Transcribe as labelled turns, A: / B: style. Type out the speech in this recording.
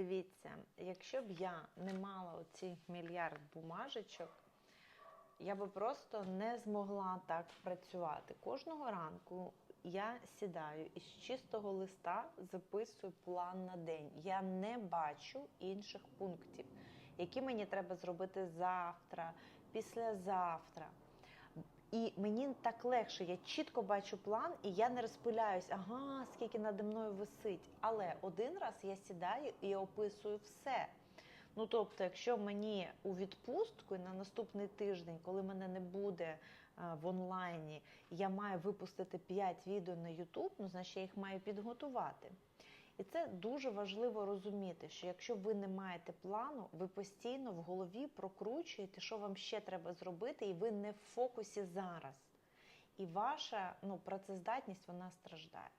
A: Дивіться, якщо б я не мала оці мільярд бумажечок, я би просто не змогла так працювати. Кожного ранку я сідаю і з чистого листа записую план на день. Я не бачу інших пунктів, які мені треба зробити завтра, післязавтра. І мені так легше, я чітко бачу план, і я не розпиляюсь, ага, скільки наді мною висить. Але один раз я сідаю і описую все. Ну тобто, якщо мені у відпустку і на наступний тиждень, коли мене не буде а, в онлайні, я маю випустити 5 відео на YouTube, ну значить я їх маю підготувати. І це дуже важливо розуміти, що якщо ви не маєте плану, ви постійно в голові прокручуєте, що вам ще треба зробити, і ви не в фокусі зараз. І ваша ну, працездатність вона страждає.